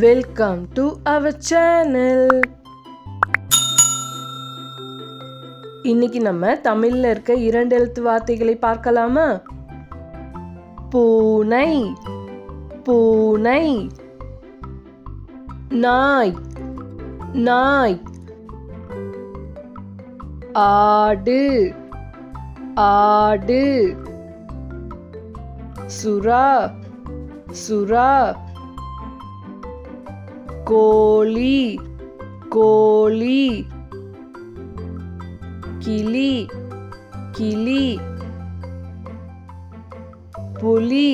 Welcome to our channel இன்னைக்கு நம்ம தமிழ்ல இருக்க இரண்டு எழுத்து வார்த்தைகளை பார்க்கலாமா? பூனை பூனை. நாய் நாய். ஆடு ஆடு. சுறா சுறா. கோழி கோழி கிளி கிளி புலி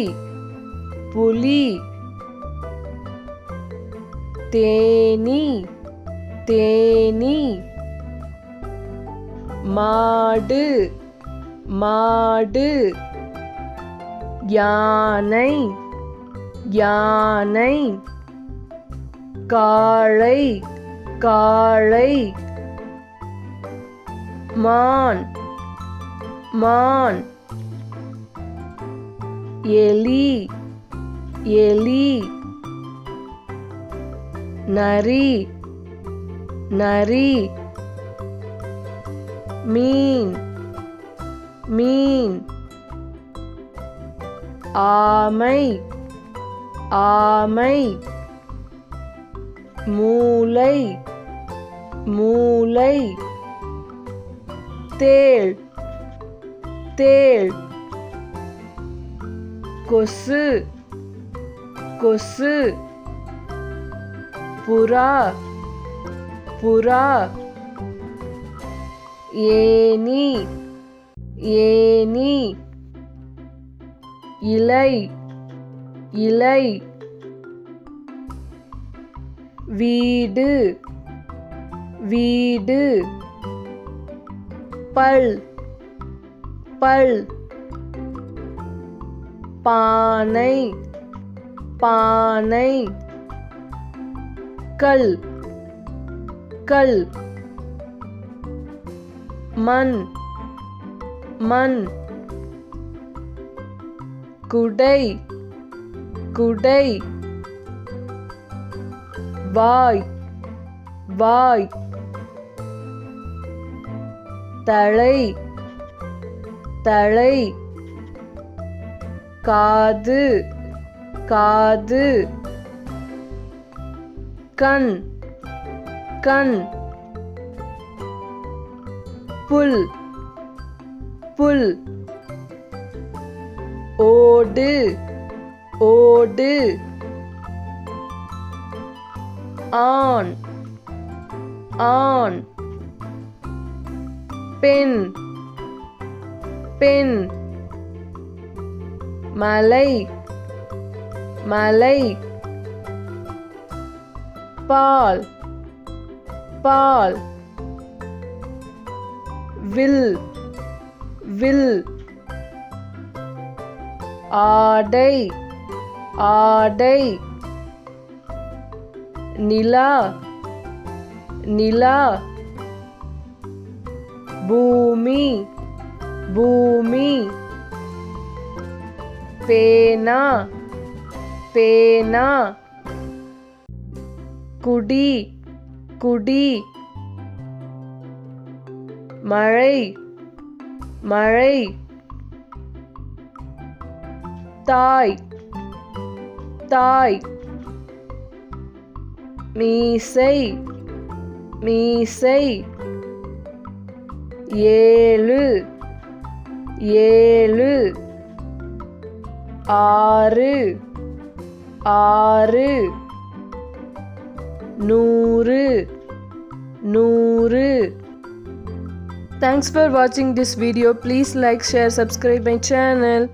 புலி தேனி தேனி மாடு மாடு யானை யானை காளை காளை மான் மான் எலி எலி நரி நரி மீன் மீன் ஆமை ஆமை. மூளை மூளை தேள் தேள் கொசு கொசு புறா புறா ஏனி ஏனி இலை இலை வீடு. வீடு. பல். பல். பானை. பானை. கல். கல். மண். மண். குடை. குடை. வாய் வாய். தலை தலை. காது காது. கண் கண். புல் புல். ஓடு ஓடு. ஆண். ஆண். பெண். பெண். மலை. மலை. பால். பால். வில். வில். ஆடை. ஆடை. நிலா நிலா பூமி பூமி பேனா பேனா குடி குடி மழை மழை தாய் தாய் மீசை மீசை ஏழு ஏழு ஆறு ஆறு நூறு நூறு தேங்க்ஸ் ஃபார் வாட்சிங் this video please like share subscribe my channel